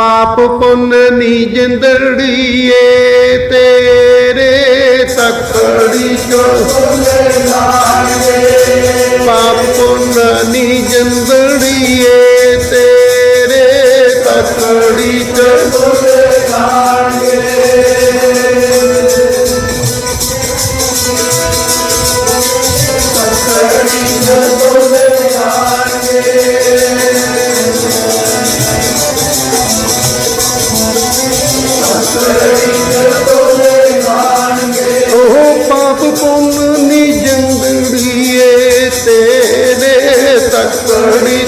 ਪਾਪ ਪੁੰਨ ਨੀ ਜਿੰਦੜੀਏ ਤੇਰੇ ਤਕੜੀ ਚੋ ਪਾਪ ਪੁੰਨ ਨੀ ਜਿੰਦੜੀਏ? ਉਹ ਪਾਪ ਪੁੰਨ ਤੇਰੇ ਤਕੜੀ